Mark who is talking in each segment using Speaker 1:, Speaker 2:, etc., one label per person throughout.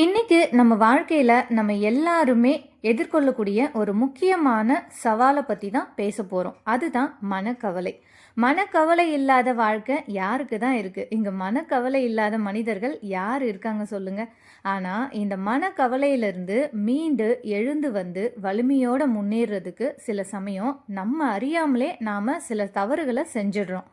Speaker 1: இன்னைக்கு நம்ம வாழ்க்கையில நம்ம எல்லாருமே எதிர்கொள்ளக்கூடிய ஒரு முக்கியமான சவாலை பத்தி தான் பேச போறோம். அதுதான் மனக்கவலை. மனக்கவலை இல்லாத வாழ்க்கை யாருக்கு தான் இருக்கு? இங்க மனக்கவலை இல்லாத மனிதர்கள் யார் இருக்காங்க சொல்லுங்க. ஆனா இந்த மனக்கவலையிலிருந்து மீண்டு எழுந்து வந்து வலிமையோட முன்னேறதுக்கு சில சமயம் நம்ம அறியாமலே நாம சில தவறுகளை செஞ்சிடுறோம்.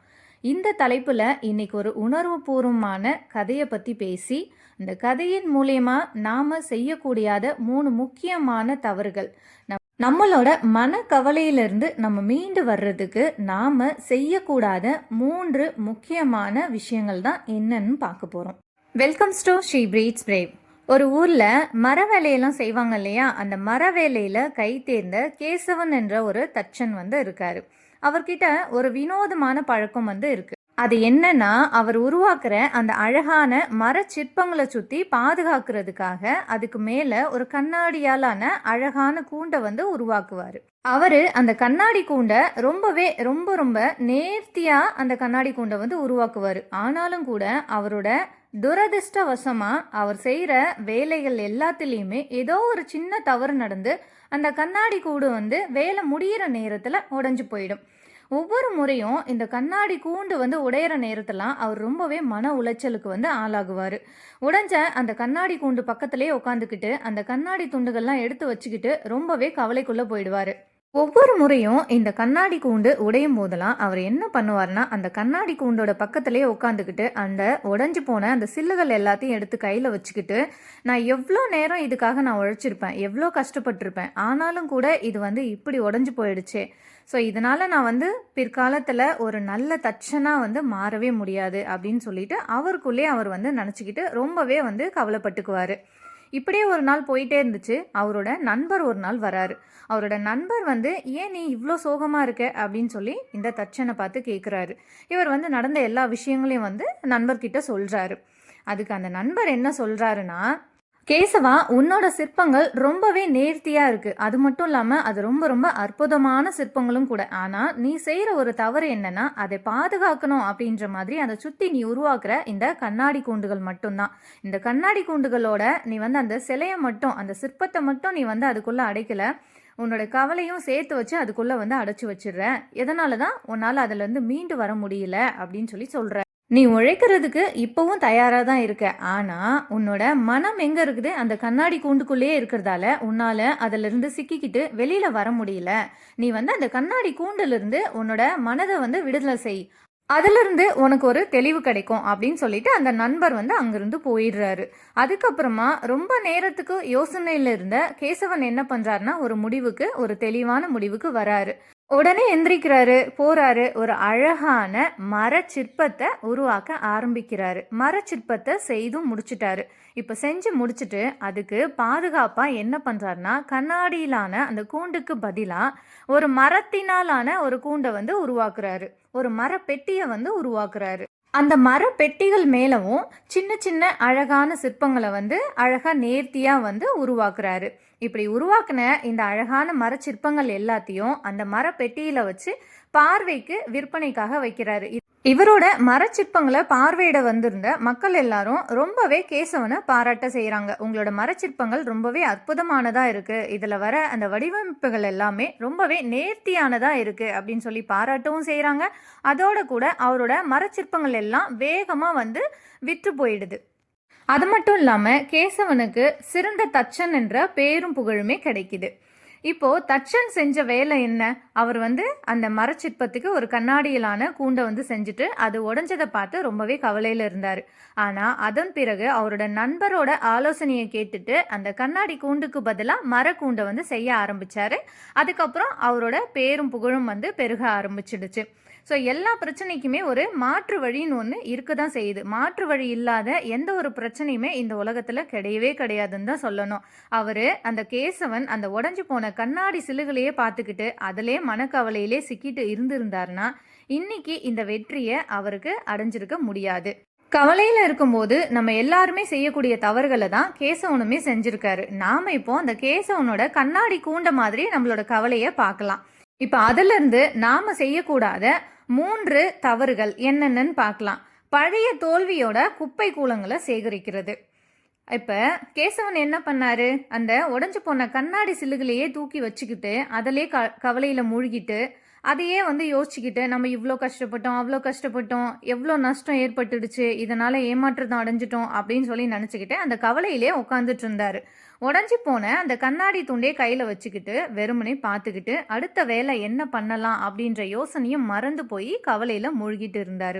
Speaker 1: இந்த தலைப்பில் இன்னைக்கு ஒரு உணர்வுபூர்வமான கதையை பற்றி பேசி இந்த கதையின் மூலயமா நாம் செய்யக்கூடியாத மூணு முக்கியமான தவறுகள். நம்- நம்மளோட மனக்கவலையிலிருந்து நம்ம மீண்டு வர்றதுக்கு நாம் செய்யக்கூடாத மூன்று முக்கியமான விஷயங்கள் தான் என்னன்னு பார்க்க போகிறோம் வெல்கம் ஸ்டோ ஸ்ரீ பிரீட்ஸ் பிரேவ் ஒரு ஊரில் மர வேலையெல்லாம் செய்வாங்க இல்லையா? அந்த மர வேலையில் கை தேர்ந்த கேசவன் என்ற ஒரு தச்சன் வந்து இருக்காரு. அவர்கிட்ட ஒரு வினோதமான பழக்கம் வந்து இருக்கு. அது என்னன்னா அவர் உருவாக்குற அந்த அழகான மர சிற்பங்களை சுத்தி பாதுகாக்கிறதுக்காக அதுக்கு மேல ஒரு கண்ணாடியாலான அழகான கூண்டை வந்து உருவாக்குவாரு. அவரு அந்த கண்ணாடி கூண்டை ரொம்பவே ரொம்ப ரொம்ப நேர்த்தியா அந்த கண்ணாடி கூண்டை வந்து உருவாக்குவாரு. ஆனாலும் கூட அவரோட துரதிருஷ்டவசமா அவர் செய்யற வேலைகள் எல்லாத்துலேயுமே ஏதோ ஒரு சின்ன தவறு நடந்து அந்த கண்ணாடி கூடு வந்து வேலை முடியிற நேரத்துல உடஞ்சு போயிடும். ஒவ்வொரு முறையும் இந்த கண்ணாடி கூண்டு வந்து உடையிற நேரத்தெல்லாம் அவர் ரொம்பவே மன உளைச்சலுக்கு வந்து ஆளாகுவார். உடைஞ்ச அந்த கண்ணாடி கூண்டு பக்கத்திலே உட்காந்துக்கிட்டு அந்த கண்ணாடி துண்டுகள்லாம் எடுத்து வச்சுக்கிட்டு ரொம்பவே கவலைக்குள்ளே போயிடுவார். ஒவ்வொரு முறையும் இந்த கண்ணாடி கூண்டு உடையும் போதெல்லாம் அவர் என்ன பண்ணுவார்னா அந்த கண்ணாடி கூண்டோட பக்கத்துலேயே உட்காந்துக்கிட்டு அந்த உடஞ்சி போன அந்த சில்லுகள் எல்லாத்தையும் எடுத்து கையில் வச்சுக்கிட்டு நான் எவ்வளோ நேரம் இதுக்காக நான் உழைச்சிருப்பேன் எவ்வளோ கஷ்டப்பட்டிருப்பேன் ஆனாலும் கூட இது வந்து இப்படி உடஞ்சி போயிடுச்சே. ஸோ இதனால் நான் வந்து பிற்காலத்தில் ஒரு நல்ல தச்சனாக வந்து மாறவே முடியாது அப்படின்னு சொல்லிட்டு அவருக்குள்ளே அவர் வந்து நினச்சிக்கிட்டு ரொம்பவே வந்து கவலைப்பட்டுக்குவார். இப்படியே ஒரு நாள் போயிட்டே இருந்துச்சு. அவரோட நண்பர் ஒரு நாள் வராரு. அவரோட நண்பர் வந்து ஏன் நீ இவ்வளோ சோகமாக இருக்க? அப்படின்னு சொல்லி இந்த தச்சனை பார்த்து கேட்குறாரு இவர் வந்து நடந்த எல்லா விஷயங்களையும் வந்து நண்பர்கிட்ட சொல்கிறாரு அதுக்கு அந்த நண்பர் என்ன சொல்கிறாருன்னா கேசவா உன்னோட சிற்பங்கள் ரொம்பவே நேர்த்தியா இருக்கு. அது மட்டும் இல்லாம அது ரொம்ப ரொம்ப அற்புதமான சிற்பங்களும் கூட. ஆனா நீ செய்யற ஒரு தவறு என்னன்னா அதை பாதுகாக்கணும் அப்படின்ற மாதிரி அதை சுத்தி நீ உருவாக்குற இந்த கண்ணாடி கூண்டுகள் மட்டும்தான். இந்த கண்ணாடி கூண்டுகளோட நீ வந்து அந்த சிலையை மட்டும் அந்த சிற்பத்தை மட்டும் நீ வந்து அதுக்குள்ள அடைக்கல. உன்னோட கவலையும் சேர்த்து வச்சு அதுக்குள்ள வந்து அடைச்சு வச்சிடுற. எதனால தான் உன்னால அதுல இருந்து மீண்டு வர முடியல அப்படின்னு சொல்லி சொல்ற. நீ உழைக்கிறதுக்கு இப்போவும் தயாராக தான் இருக்க. ஆனால் உன்னோட மனம் எங்கே இருக்குது? அந்த கண்ணாடி கூண்டுக்குள்ளேயே இருக்கிறதால உன்னால் அதிலிருந்து சிக்கிக்கிட்டு வெளியில் வர முடியல. நீ வந்து அந்த கண்ணாடி கூண்டிலிருந்து உன்னோட மனதை வந்து விடுதலை செய். அதிலிருந்து உனக்கு ஒரு தெளிவு கிடைக்கும் அப்படின்னு சொல்லிட்டு அந்த நண்பர் வந்து அங்கிருந்து போயிடுறாரு. அதுக்கப்புறமா ரொம்ப நேரத்துக்கு யோசனையில் இருந்த கேசவன் என்ன பண்ணுறாருன்னா ஒரு முடிவுக்கு ஒரு தெளிவான முடிவுக்கு வராரு. உடனே எந்திரிக்கிறாரு. போறாரு. ஒரு அழகான மர சிற்பத்தை உருவாக்க ஆரம்பிக்கிறாரு. மர சிற்பத்தை செய்தும் முடிச்சிட்டாரு. இப்ப செஞ்சு முடிச்சுட்டு அதுக்கு பாதுகாப்பா என்ன பண்றாருன்னா கண்ணாடியிலான அந்த கூண்டுக்கு பதிலா ஒரு மரத்தினாலான ஒரு கூண்டை வந்து உருவாக்குறாரு. ஒரு மர பெட்டியை வந்து உருவாக்குறாரு. அந்த மர பெட்டிகள் மேலவும் சின்ன சின்ன அழகான சிற்பங்களை வந்து அழகாக நேர்த்தியாக வந்து உருவாக்குறாரு. இப்படி உருவாக்குன இந்த அழகான மர சிற்பங்கள் எல்லாத்தையும் அந்த மர பெட்டியில் வச்சு பார்வைக்கு விற்பனைக்காக வைக்கிறாரு. இ- இவரோட மரச்சிற்பங்களை பார்வையிட வந்திருந்த மக்கள் எல்லாரும் ரொம்பவே கேசவனை பாராட்ட செய்கிறாங்க உங்களோட மரச்சிற்பங்கள் ரொம்பவே அற்புதமானதாக இருக்குது இதில் வர அந்த வடிவமைப்புகள் எல்லாமே ரொம்பவே நேர்த்தியானதாக இருக்குது அப்படின்னு சொல்லி பாராட்டவும் செய்கிறாங்க அதோட கூட அவரோட மரச்சிற்பங்கள் எல்லாம் வேகமாக வந்து விற்று போயிடுது. அது மட்டும் இல்லாமல் கேசவனுக்கு சிறந்த தச்சன் என்ற பேரும் புகழுமே கிடைக்குது. இப்போ தச்சன் செஞ்ச வேலை என்ன? அவர் வந்து அந்த மரச்சிற்பத்துக்கு ஒரு கண்ணாடியிலான கூண்டை வந்து செஞ்சுட்டு அது உடஞ்சதை பார்த்து ரொம்பவே கவலையில இருந்தார். ஆனா அதன் பிறகு அவரோட நண்பரோட ஆலோசனையை கேட்டுட்டு அந்த கண்ணாடி கூண்டுக்கு பதிலாக மர கூண்டை வந்து செய்ய ஆரம்பிச்சாரு. அதுக்கப்புறம் அவரோட பேரும் புகழும் வந்து பெருக ஆரம்பிச்சிடுச்சு. ஸோ எல்லா பிரச்சனைக்குமே ஒரு மாற்று வழின்னு ஒன்று இருக்க தான் செய்யுது. மாற்று வழி இல்லாத எந்த ஒரு பிரச்சனையுமே இந்த உலகத்தில் கிடையவே கிடையாதுன்னு தான் சொல்லணும். அவர் அந்த கேசவன் அந்த உடஞ்சி போன கண்ணாடி சிலுகளையே பார்த்துக்கிட்டு அதிலே மனக்கவலையிலே சிக்கிட்டு இருந்திருந்தாருன்னா இன்னைக்கு இந்த வெற்றியை அவருக்கு அடைஞ்சிருக்க முடியாது. கவலையில் இருக்கும்போது நம்ம எல்லாருமே செய்யக்கூடிய தவறுகளை தான் கேசவனுமே செஞ்சுருக்காரு. நாம இப்போ அந்த கேசவனோட கண்ணாடி கூண்ட மாதிரி நம்மளோட கவலையை பார்க்கலாம். இப்போ அதுலேருந்து நாம் நாம செய்யக்கூடாத மூன்று தவறுகள் என்னென்னன்னு பார்க்கலாம். பழைய தோல்வியோட குப்பை கூலங்களை சேகரிக்கிறது. இப்போ கேசவன் என்ன பண்ணாரு? அந்த உடஞ்சி போன கண்ணாடி சில்லுகளையே தூக்கி வச்சுக்கிட்டு அதிலே க கவலையில் மூழ்கிட்டு அதையே வந்து யோசிச்சுக்கிட்டு நம்ம இவ்வளோ கஷ்டப்பட்டோம் அவ்வளோ கஷ்டப்பட்டோம் எவ்வளோ நஷ்டம் ஏற்பட்டுடுச்சு இதனால் ஏமாற்றத்தை அடைஞ்சிட்டோம் அப்படின்னு சொல்லி நினச்சிக்கிட்டு அந்த கவலையிலே உட்காந்துட்டு இருந்தாரு. உடஞ்சி போன அந்த கண்ணாடி துண்டே கையில் வச்சுக்கிட்டு வெறுமனே பார்த்துக்கிட்டு அடுத்த வேலை என்ன பண்ணலாம் அப்படின்ற யோசனையும் மறந்து போய் கவலையில் மூழ்கிட்டு இருந்தார்.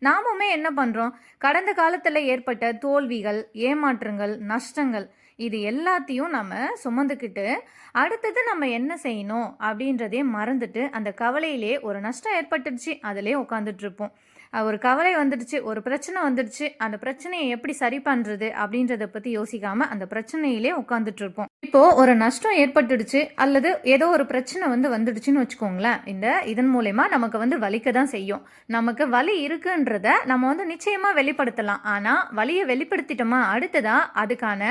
Speaker 1: நாமுமே என்ன பண்ணுறோம் கடந்த காலத்தில் ஏற்பட்ட தோல்விகள் ஏமாற்றங்கள் நஷ்டங்கள் இது எல்லாத்தையும் நம்ம சுமந்துக்கிட்டு அடுத்தது நம்ம என்ன செய்யணும் அப்படின்றதே மறந்துட்டு அந்த கவலையிலே ஒரு நஷ்டம் ஏற்பட்டுடுச்சு அதிலே உட்காந்துட்டு இருப்போம். ஒரு கவலை வந்துடுச்சு ஒரு பிரச்சனை வந்துடுச்சு அந்த பிரச்சனையை எப்படி சரி பண்ணுறது அப்படின்றத பற்றி யோசிக்காம அந்த பிரச்சனையிலே உட்காந்துட்டு இருப்போம். இப்போ ஒரு நஷ்டம் ஏற்பட்டுடுச்சு அல்லது ஏதோ ஒரு பிரச்சனை வந்து வந்துடுச்சுன்னு வச்சுக்கோங்களேன். இந்த இதன் மூலயமா நமக்கு வந்து வலிக்க தான் செய்யும். நமக்கு வலி இருக்குன்றத நம்ம வந்து நிச்சயமாக வெளிப்படுத்தலாம். ஆனால் வலியை வெளிப்படுத்திட்டோமா? அடுத்ததாக அதுக்கான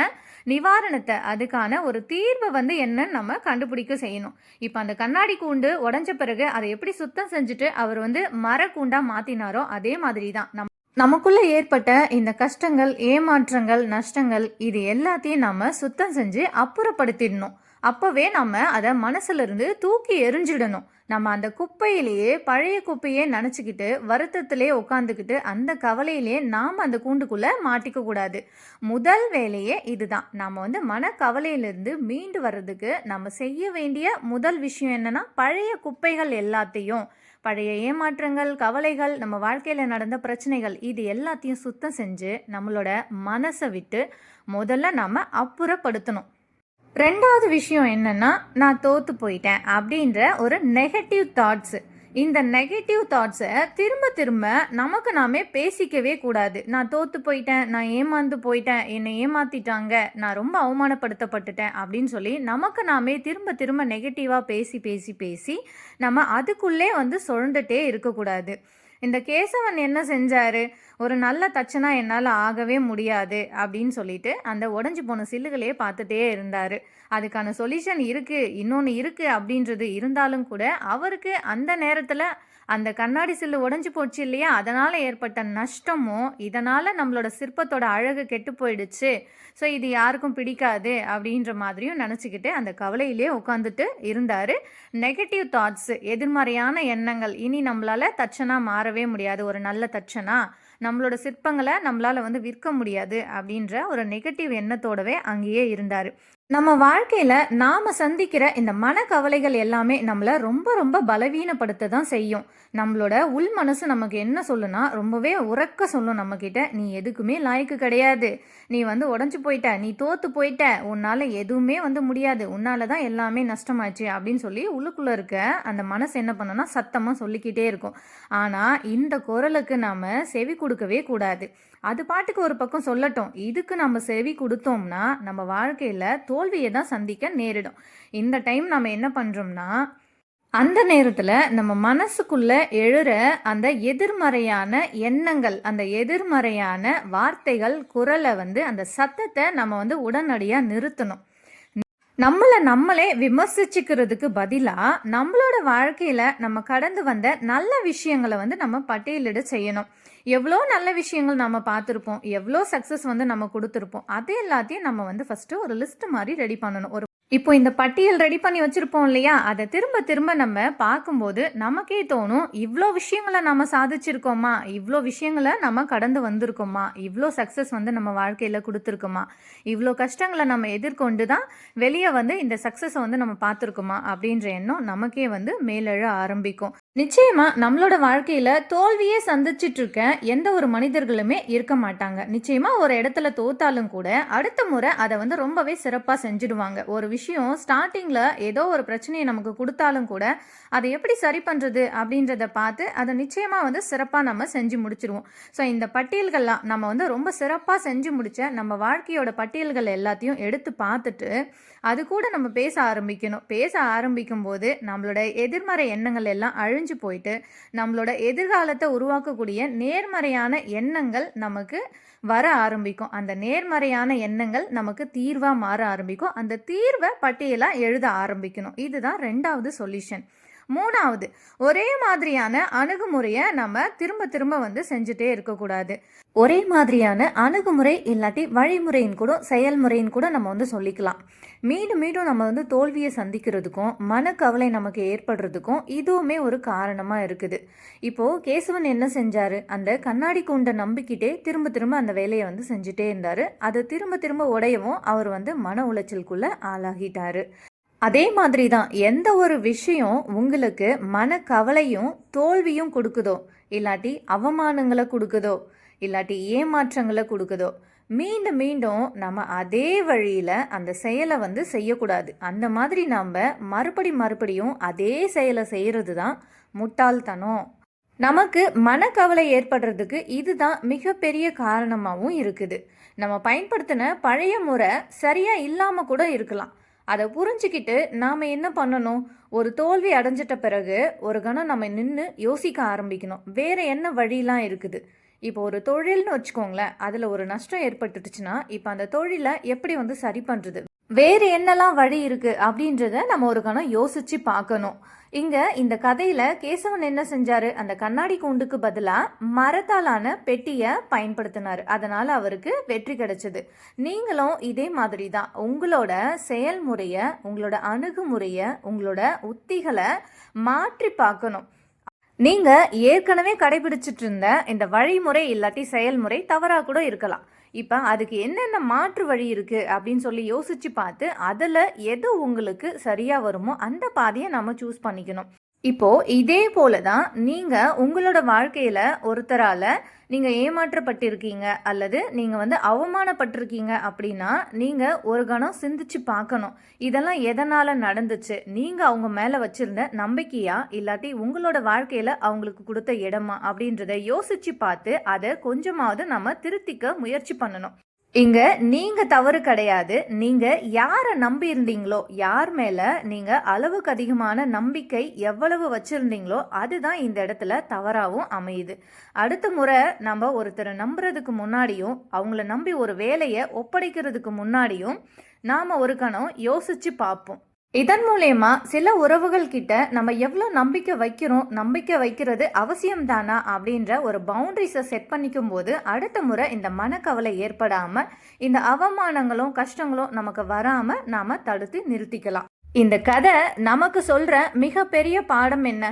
Speaker 1: நிவாரணத்தை அதுக்கான ஒரு தீர்வை வந்து என்னன்னு நம்ம கண்டுபிடிக்க செய்யணும். இப்போ அந்த கண்ணாடி கூண்டு உடஞ்ச பிறகு அதை எப்படி சுத்தம் செஞ்சுட்டு அவர் வந்து மர கூண்டா மாத்தினாரோ அதே மாதிரி தான். நம் நமக்குள்ள ஏற்பட்ட இந்த கஷ்டங்கள் ஏமாற்றங்கள் நஷ்டங்கள் இது எல்லாத்தையும் நம்ம சுத்தம் செஞ்சு அப்புறப்படுத்திடணும். அப்போவே நம்ம அதை மனசுல இருந்து தூக்கி எரிஞ்சிடணும் நம்ம அந்த குப்பையிலேயே பழைய குப்பையே நினச்சிக்கிட்டு வருத்தத்திலே உட்காந்துக்கிட்டு அந்த கவலையிலே நாம் அந்த கூண்டுக்குள்ளே மாட்டிக்க கூடாது. முதல் வேலையே இதுதான். நம்ம வந்து மனக்கவலையிலிருந்து மீண்டு வர்றதுக்கு நம்ம செய்ய வேண்டிய முதல் விஷயம் என்னென்னா பழைய குப்பைகள் எல்லாத்தையும் பழைய ஏமாற்றங்கள் கவலைகள் நம்ம வாழ்க்கையில் நடந்த பிரச்சனைகள் இது எல்லாத்தையும் சுத்தம் செஞ்சு நம்மளோட மனசை விட்டு முதல்ல நம்ம அப்புறப்படுத்தணும். ரெண்டாவது விஷயம் என்னன்னா நான் தோத்து போயிட்டேன் அப்படின்ற ஒரு நெகட்டிவ் தாட்ஸு இந்த நெகட்டிவ் தாட்ஸை திரும்ப திரும்ப நமக்கு நாமே பேசிக்கவே கூடாது. நான் தோத்து போயிட்டேன் நான் ஏமாந்து போயிட்டேன் என்னை ஏமாத்திட்டாங்க நான் ரொம்ப அவமானப்படுத்தப்பட்டுட்டேன் அப்படின்னு சொல்லி நமக்கு நாமே திரும்ப திரும்ப நெகட்டிவாக பேசி பேசி பேசி நம்ம அதுக்குள்ளே வந்து சுழண்டுட்டே இருக்கக்கூடாது. இந்த கேசவன் என்ன செஞ்சாரு? ஒரு நல்ல தச்சனா என்னால் ஆகவே முடியாது அப்படின்னு சொல்லிட்டு அந்த உடஞ்சி போன சில்லுகளையே பார்த்துட்டே இருந்தார். அதுக்கான சொல்யூஷன் இருக்குது இன்னொன்று இருக்குது அப்படின்றது இருந்தாலும் கூட அவருக்கு அந்த நேரத்தில் அந்த கண்ணாடி சில்லு உடஞ்சி போச்சு இல்லையா? அதனால் ஏற்பட்ட நஷ்டமும் இதனால் நம்மளோட சிற்பத்தோட அழகு கெட்டு போயிடுச்சு. ஸோ இது யாருக்கும் பிடிக்காது அப்படின்ற மாதிரியும் நினச்சிக்கிட்டு அந்த கவலையிலே உட்காந்துட்டு இருந்தார். நெகட்டிவ் தாட்ஸு எதிர்மறையான எண்ணங்கள் இனி நம்மளால் தச்சனா மாறவே முடியாது. ஒரு நல்ல தச்சனா நம்மளோட சிற்பங்களை நம்மளால் வந்து விற்க முடியாது அப்படின்ற ஒரு நெகட்டிவ் எண்ணத்தோடவே அங்கேயே இருந்தார். நம்ம வாழ்க்கையில் நாம் சந்திக்கிற இந்த மனக்கவலைகள் எல்லாமே நம்மளை ரொம்ப ரொம்ப பலவீனப்படுத்த தான் செய்யும். நம்மளோட உள் மனசு நமக்கு என்ன சொல்லுனா ரொம்பவே உறக்க சொல்லும் நம்மக்கிட்ட நீ எதுக்குமே லாய்க்கு கிடையாது. நீ வந்து உடஞ்சி போயிட்ட. நீ தோத்து போயிட்ட. உன்னால் எதுவுமே வந்து முடியாது. உன்னால தான் எல்லாமே நஷ்டமாச்சு. அப்படின்னு சொல்லி உள்ளுக்குள்ளே இருக்க அந்த மனசு என்ன பண்ணனா சத்தமாக சொல்லிக்கிட்டே இருக்கும். ஆனால் இந்த குரலுக்கு நாம் செவி கொடுக்கவே கூடாது. அது பாட்டுக்கு ஒரு பக்கம் சொல்லட்டும். இதுக்கு நம்ம செவி கொடுத்தோம்னா நம்ம வாழ்க்கையில் தோல்வியை தான் சந்திக்க நேரிடும். இந்த டைம் நம்ம என்ன பண்ணுறோம்னா அந்த நேரத்தில் நம்ம மனசுக்குள்ளே எழுற அந்த எதிர்மறையான எண்ணங்கள் அந்த எதிர்மறையான வார்த்தைகள் குரலை வந்து அந்த சத்தத்தை நம்ம வந்து உடனடியாக நிறுத்தணும். நம்மளை நம்மளே விமர்சிச்சுக்கிறதுக்கு பதிலாக நம்மளோட வாழ்க்கையில் நம்ம கடந்து வந்த நல்ல விஷயங்களை வந்து நம்ம பட்டியலிட செய்யணும். எவ்வளோ நல்ல விஷயங்கள் நம்ம பார்த்துருப்போம் எவ்வளோ சக்ஸஸ் வந்து நம்ம கொடுத்துருப்போம் அது எல்லாத்தையும் நம்ம வந்து ஃபஸ்ட்டு ஒரு லிஸ்ட் மாதிரி ரெடி பண்ணணும். ஒரு இப்போ இந்த பட்டியல் ரெடி பண்ணி வச்சுருப்போம் இல்லையா? அதை திரும்ப திரும்ப நம்ம பார்க்கும்போது நமக்கே தோணும் இவ்வளோ விஷயங்களை நம்ம சாதிச்சிருக்கோமா? இவ்வளோ விஷயங்களை நம்ம கடந்து வந்திருக்கோமா? இவ்வளோ சக்ஸஸ் வந்து நம்ம வாழ்க்கையில் கொடுத்துருக்கோமா? இவ்வளோ கஷ்டங்களை நம்ம எதிர்கொண்டு தான் வெளியே வந்து இந்த சக்ஸஸை வந்து நம்ம பார்த்துருக்கோமா? அப்படின்ற எண்ணம் நமக்கே வந்து மேலெழ ஆரம்பிக்கும். நிச்சயமா நம்மளோட வாழ்க்கையில தோல்வியே சந்திச்சிட்டு இருக்க எந்த ஒரு மனிதர்களுமே இருக்க மாட்டாங்க. நிச்சயமா ஒரு இடத்துல தோத்தாலும் கூட அடுத்த முறை அதை வந்து ரொம்பவே சிறப்பா செஞ்சுடுவாங்க. ஒரு விஷயம் ஸ்டார்டிங்ல ஏதோ ஒரு பிரச்சனையை நமக்கு கொடுத்தாலும் கூட அதை எப்படி சரி பண்றது அப்படின்றத பார்த்து அதை நிச்சயமா வந்து சிறப்பா நம்ம செஞ்சு முடிச்சிருவோம். ஸோ இந்த பட்டியல்கள்லாம் நம்ம வந்து ரொம்ப சிறப்பா செஞ்சு முடிச்ச நம்ம வாழ்க்கையோட பட்டியல்கள் எல்லாத்தையும் எடுத்து பார்த்துட்டு அது கூட நம்ம பேச ஆரம்பிக்கணும். பேச ஆரம்பிக்கும் போது நம்மளோட எதிர்மறை எண்ணங்கள் எல்லாம் அழிஞ்சு போயிட்டு நம்மளோட எதிர்காலத்தை உருவாக்கக்கூடிய நேர்மறையான எண்ணங்கள் நமக்கு வர ஆரம்பிக்கும். அந்த நேர்மறையான எண்ணங்கள் நமக்கு தீர்வாக மாற ஆரம்பிக்கும். அந்த தீர்வை பட்டியலாக எழுத ஆரம்பிக்கணும். இதுதான் ரெண்டாவது சொல்யூஷன் மூணாவது ஒரே மாதிரியான அணுகுமுறையை நம்ம திரும்ப திரும்ப வந்து செஞ்சுட்டே இருக்கக்கூடாது. ஒரே மாதிரியான அணுகுமுறை இல்லாட்டி வழிமுறையின் கூட செயல்முறையின் கூட நம்ம வந்து சொல்லிக்கலாம். மீண்டும் மீண்டும் நம்ம வந்து தோல்வியை சந்திக்கிறதுக்கும் மனக்கவலை நமக்கு ஏற்படுறதுக்கும் இதுவுமே ஒரு காரணமாக இருக்குது. இப்போது கேசவன் என்ன செஞ்சார்? அந்த கண்ணாடி கூண்டை நம்பிக்கிட்டே திரும்ப திரும்ப அந்த வேலையை வந்து செஞ்சுட்டே இருந்தார். அதை திரும்ப திரும்ப உடையவும் அவர் வந்து மன உளைச்சலுக்குள்ளே ஆளாகிட்டாரு. அதே மாதிரி தான் எந்த ஒரு விஷயம் உங்களுக்கு மனக்கவலையும் தோல்வியும் கொடுக்குதோ இல்லாட்டி அவமானங்களை கொடுக்குதோ இல்லாட்டி ஏமாற்றங்களை கொடுக்குதோ மீண்டும் மீண்டும் நம்ம அதே வழியில் அந்த செயலை வந்து செய்யக்கூடாது. அந்த மாதிரி நாம் மறுபடி மறுபடியும் அதே செயலை செய்கிறது தான் முட்டாள்தனம். நமக்கு மனக்கவலை ஏற்படுறதுக்கு இதுதான் மிகப்பெரிய காரணமாகவும் இருக்குது. நம்ம பயன்படுத்தின பழைய முறை சரியாக இல்லாமல் கூட இருக்கலாம். அதை புரிஞ்சுக்கிட்டு நாம் என்ன பண்ணணும்? ஒரு தோல்வி அடைஞ்சிட்ட பிறகு ஒரு கணம் நம்ம நின்று யோசிக்க ஆரம்பிக்கணும். வேறு என்ன வழிலாம் இருக்குது? இப்போ ஒரு தொழில்னு வச்சுக்கோங்களேன் அதில் ஒரு நஷ்டம் ஏற்பட்டுடுச்சுன்னா இப்போ அந்த தொழிலை எப்படி வந்து சரி பண்ணுறது வேறு என்னெல்லாம் வழி இருக்குது அப்படின்றத நம்ம ஒரு கணம் யோசித்து பார்க்கணும். இங்கே இந்த கதையில் கேசவன் என்ன செஞ்சார்? அந்த கண்ணாடி கூண்டுக்கு பதிலாக மரத்தாலான பெட்டியை பயன்படுத்தினார். அதனால் அவருக்கு வெற்றி கிடைச்சது. நீங்களும் இதே மாதிரி தான் உங்களோட செயல்முறையை உங்களோட அணுகுமுறையை உங்களோட உத்திகளை மாற்றி பார்க்கணும். நீங்கள் ஏற்கனவே கடைபிடிச்சிட்டு இருந்த இந்த வழிமுறை இல்லாட்டி செயல்முறை தவறாக கூட இருக்கலாம். இப்போ அதுக்கு என்னென்ன மாற்று வழி இருக்குது அப்படின்னு சொல்லி யோசித்து பார்த்து அதில் எது உங்களுக்கு சரியாக வருமோ அந்த பாதையை நம்ம சூஸ் பண்ணிக்கணும். இப்போது இதே போல தான் நீங்கள் உங்களோட வாழ்க்கையில் ஒருத்தரால் நீங்கள் ஏமாற்றப்பட்டிருக்கீங்க அல்லது நீங்கள் வந்து அவமானப்பட்டிருக்கீங்க அப்படின்னா நீங்கள் ஒரு கணம் சிந்திச்சு பார்க்கணும். இதெல்லாம் எதனால் நடந்துச்சு? நீங்கள் அவங்க மேலே வச்சுருந்த நம்பிக்கையா? இல்லாட்டி உங்களோட வாழ்க்கையில் அவங்களுக்கு கொடுத்த இடமா? அப்படின்றத யோசித்து பார்த்து அதை கொஞ்சமாவது நம்ம திருத்திக்க முயற்சி பண்ணணும். இங்க நீங்க தவறு கிடையாது. நீங்க யாரை நம்பி இருந்தீங்களோ யார் மேல நீங்க அளவுக்கு அதிகமான நம்பிக்கை எவ்வளவு வச்சிருந்தீங்களோ அதுதான் இந்த இடத்துல தவறாகவும் அமையுது. அடுத்த முறை நம்ம ஒருத்தரை நம்புறதுக்கு முன்னாடியும் அவங்கள நம்பி ஒரு வேலையை ஒப்படைக்கிறதுக்கு முன்னாடியும் நாம ஒரு கணம் யோசிச்சு பார்ப்போம். இதன் மூலயமா சில உறவுகள் கிட்ட நம்ம எவ்வளோ நம்பிக்கை வைக்கிறோம் நம்பிக்கை வைக்கிறது அவசியம் தானா அப்படின்ற ஒரு பவுண்டரிஸை செட் பண்ணிக்கும் போது அடுத்த முறை இந்த மனக்கவலை ஏற்படாமல் இந்த அவமானங்களும் கஷ்டங்களும் நமக்கு வராமல் நாம் தடுத்து நிறுத்திக்கலாம். இந்த கதை நமக்கு சொல்கிற மிகப்பெரிய பாடம் என்ன?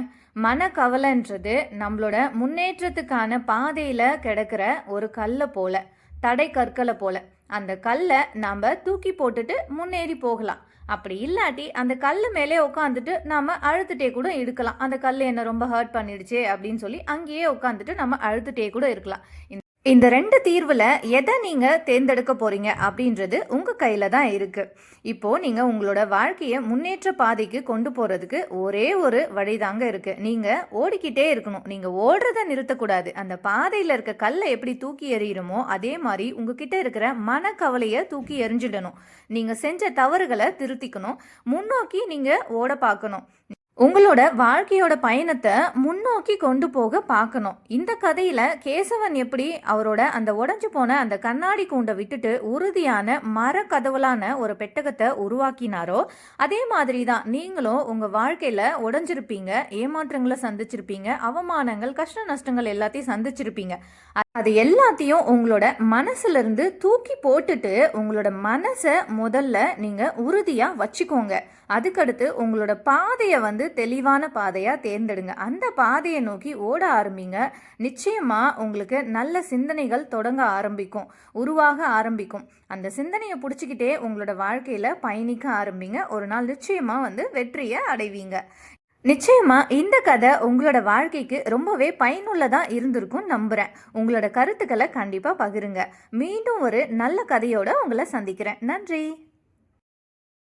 Speaker 1: மனக்கவலைன்றது நம்மளோட முன்னேற்றத்துக்கான பாதையில் கிடக்கிற ஒரு கல்லை போல தடை கற்களை போல. அந்த கல்லை நாம் தூக்கி போட்டுட்டு முன்னேறி போகலாம். அப்படி இல்லாட்டி அந்த கல் மேலே உட்காந்துட்டு நம்ம அழுத்துட்டே கூட இருக்கலாம். அந்த கல் என்ன ரொம்ப ஹர்ட் பண்ணிடுச்சு அப்படின்னு சொல்லி அங்கேயே உட்காந்துட்டு நம்ம அழுத்துட்டே கூட இருக்கலாம். இந்த ரெண்டு தீர்வில் எதை நீங்கள் தேர்ந்தெடுக்க போகிறீங்க அப்படின்றது உங்கள் கையில் தான் இருக்குது இப்போது நீங்கள் உங்களோட வாழ்க்கையை முன்னேற்ற பாதைக்கு கொண்டு போகிறதுக்கு ஒரே ஒரு வழி தாங்க இருக்குது நீங்கள் ஓடிக்கிட்டே இருக்கணும். நீங்கள் ஓடுறத நிறுத்தக்கூடாது. அந்த பாதையில் இருக்க கல்லை எப்படி தூக்கி எறிகிறோமோ அதே மாதிரி உங்ககிட்ட இருக்கிற மனக்கவலையை தூக்கி எறிஞ்சிடணும். நீங்கள் செஞ்ச தவறுகளை திருத்திக்கணும். முன்னோக்கி நீங்கள் ஓட பார்க்கணும். உங்களோட வாழ்க்கையோட பயணத்தை முன்னோக்கி கொண்டு போக பார்க்கணும். இந்த கதையில கேசவன் எப்படி அவரோட அந்த உடஞ்சு போன அந்த கண்ணாடி கூண்டை விட்டுட்டு உறுதியான மர கதவுலான ஒரு பெட்டகத்தை உருவாக்கினாரோ அதே மாதிரி தான் நீங்களும் உங்க வாழ்க்கையில உடஞ்சிருப்பீங்க ஏமாற்றங்களை சந்திச்சிருப்பீங்க அவமானங்கள் கஷ்ட நஷ்டங்கள் எல்லாத்தையும் சந்திச்சிருப்பீங்க. அது எல்லாத்தையும் உங்களோட மனசுலேருந்து தூக்கி போட்டுட்டு உங்களோட மனசை முதல்ல நீங்கள் உறுதியாக வச்சுக்கோங்க. அதுக்கடுத்து உங்களோட பாதையை வந்து தெளிவான பாதையாக தேர்ந்தெடுங்க. அந்த பாதையை நோக்கி ஓட ஆரம்பிங்க. நிச்சயமாக உங்களுக்கு நல்ல சிந்தனைகள் தொடங்க ஆரம்பிக்கும். உருவாக ஆரம்பிக்கும். அந்த சிந்தனையை பிடிச்சிக்கிட்டே உங்களோட வாழ்க்கையில் பயணிக்க ஆரம்பிங்க. ஒரு நாள் நிச்சயமாக வந்து வெற்றியை அடைவீங்க. நிச்சயமா இந்த கதை உங்களோட வாழ்க்கைக்கு ரொம்பவே பயனுள்ளதா இருந்திருக்கும் நம்புறேன். உங்களோட கருத்துக்களை கண்டிப்பா பகிருங்க. மீண்டும் ஒரு நல்ல கதையோட உங்களை சந்திக்கிறேன். நன்றி.